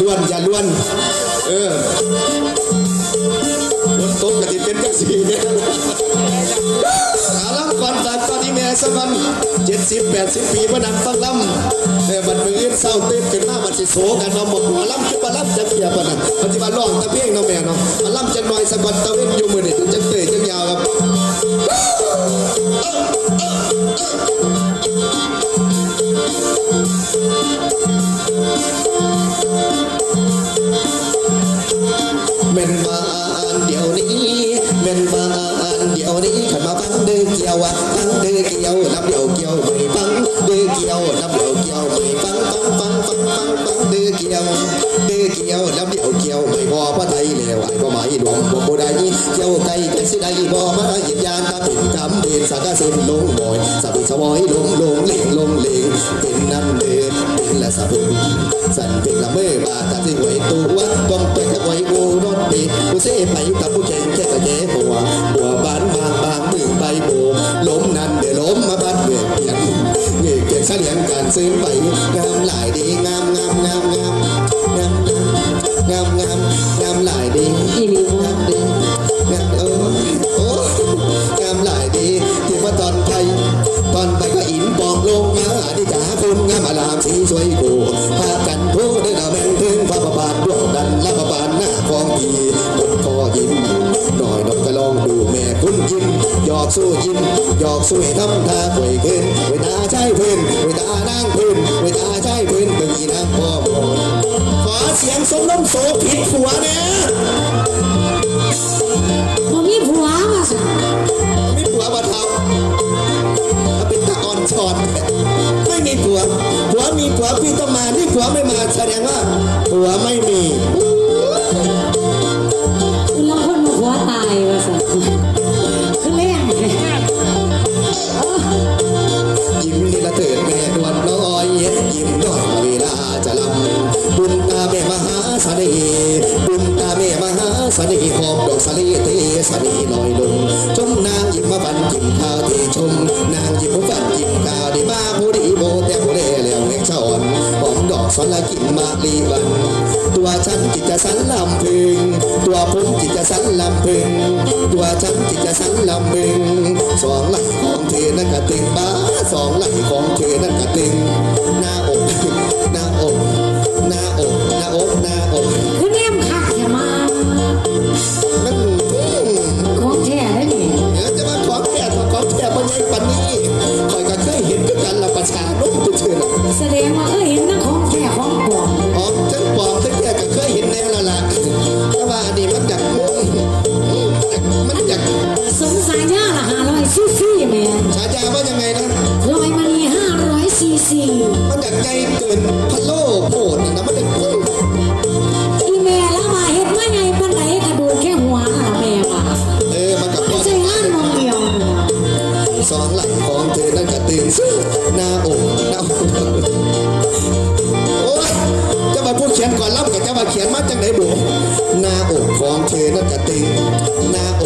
ล้วนอย่าล้วน เออรถตกกะติเป็นจังสีเนี่ยอาล่ำก่อนฝากตอนนี้แม่สักวันเจ็ดสิบแปดสิบปีมานั่งฟังล่ำแต่บัดมืออื่นเศร้าตื่นขึ้นมามันสิโศกันเราะบอกหัวล่ำคือมาล่ำจะเกียบปะนะปฏิบัติร้องตะเพียงเนาะแม่เนาะมาล่ำจะน้อยสักวันตะเวนอยู่ đưa kiều à đưa kiều làm điều kiều mười bắn đưa kiều làm điều kiều mười bắn bắn bắn bắn bắn bắn đưa kiều đưa kiều làm điều kiều mười bò bắt tay lèo ai có mãi đuồng bộ bộ đại nhi kiều tay cái sư đại bò mắt ai nhìn gian ta tỉnh cảm điện sa ca xin lung bồi sa bị sa bói lung lung liền lung liền tỉnh năm đề tỉnh là sa bị สันเป็นละเมอบาตาสิหวยตัวต้องเป็นหวยกูรถติดกูเสียไปกับผู้ใจ ซื้อไปงามหลายดีงามงามงามงามงามงามงามงามหลายดีอีหลีบ่งามดีงามเออโอ้งามหลายดีที่ว่าตอนไทยตอนไปก็อินปองลงมาดิจ๋าคุณงามอลามสีสวยกูพากันพูดได้ดาวแมงถึงพระประบาทดวงดันละประบาทหน้าของดีบนคอยิ้มหน่อยนกก็ลองดูแม่คุณยิ้มหยอกสู้ยิ้มหยอกสู้ให้ทำท่าป่วยขึ้นเวลา สียงสมน้ำโสผิดผัวเนี่ยบ่มีผัวว่าซั่นไม่ผัวบ่ทำ สน่ห์หอมดอกสะลีเทสะนีลอยลงชมนางยิ้มมาบันยิ้มข้าวเทชม นางยิ้มมาบันยิ้มข้าวดีมาผู้ดีโบแต่ผู้เล่แล้วเล็กชอนหอมดอกสอนละกินมาลีวัน ตัวฉันจิตจะสันลำพึง ตัวผมจิตจะสันลำพึง ตัวฉันจิตจะสันลำพึง สองหลังของเธอนั้นกระตึงบ้าสองหลังของเธอนั้นกระตึงหน้าอก ซีซีแม่ฉายาว่ายังไงนะ ลอยมานี่500ซีซีมันจากใจเกินพะโล่โผดนะมันจากอีแม่แล้วมาเฮ็ดมาไงปานใดกระดูกแค่หัวน่ะแม่ว่าเออมันกับไม่ใช่งานมองเดียวนี่ล่ะสองหลังของเธอนั่นกระตื่นหน้าอกหน้าอกโอ้ยจะมาพูดเขียนก่อนรับกับจะมาเขียนมาจากไหนบุหน้าอกของเธอนั่นกระตื่นหน้าอก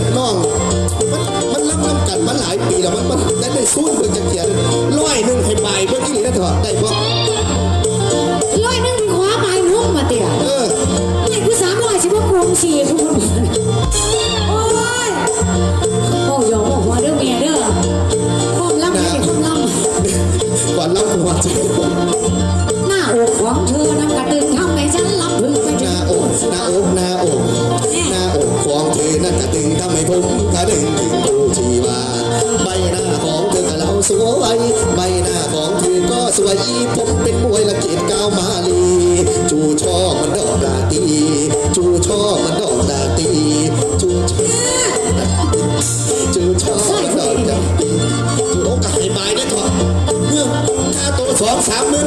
นจังสิเด็ดน้องมันมันรับน้ำกันมาหลายปีแล้วมันมันได้ได้สู้เพื่อจะเขียนร้อยหนึ่งให้ใบเพื่อที่นี่นะเถอะได้เพราะร้อยหนึงที่ขอใบนุ่มมาเตี่ยเออไอ้กูสามร้อยสิบกรุงสี่คุณ วยละเกียดก้าวมาลีจูช่อมันดอกดาตีจูช่อมันดอกดาตีจูช่อจูชอบแล้วก็จะจูโอกาสให้บายได้ถอดเมื่อค่าตัวสองสามหมื่น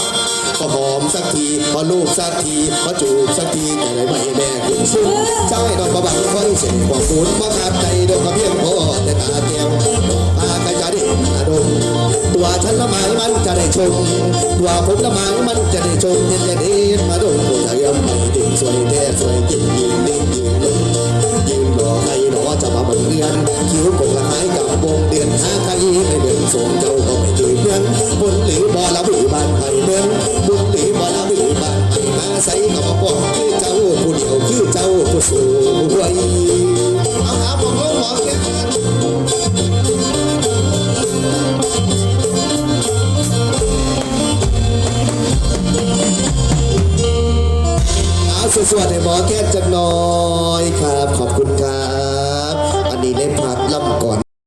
สักทีขอหอมสักทีขอหอมาลูบจังทีมจังทีขอเดี๋ยวเดี๋ยวเดี๋ยวเดี๋ยวทั้งหมอลำหมอแค่ที่พวกคุ้มเชื่องคุณผู้บอกโอ้ยจะไม่เล่นสมบูรณ์สมหมากเขาเลยมาน้ำกันเนาะขอหอมสักทีขอลูบสักทีขอจูบสักทีแต่ไหนไม่แม่ขึ้นสูงเจ้ให้ดอกประบังคอยเสียงบอกคุณมาขาดใจดอกกระเพียงพอแต่ตาแก้วตากระจาดิอาดมตัวฉันละหมายมันจะได้ชมตัวผมละหมายมันจะได้ชมเย็นจะเด็ดมาดมผู้ชายไม่ติดสวยแท้สวยจริงยืนนิ่งยืนลงยืนรอใครรอจะมาบังเรียนคิ้วคงละหายกับวงเดือนหาใครในเดือนสงเจ้าก็ไม่ สวดๆให้หมอแค่จักหน่อย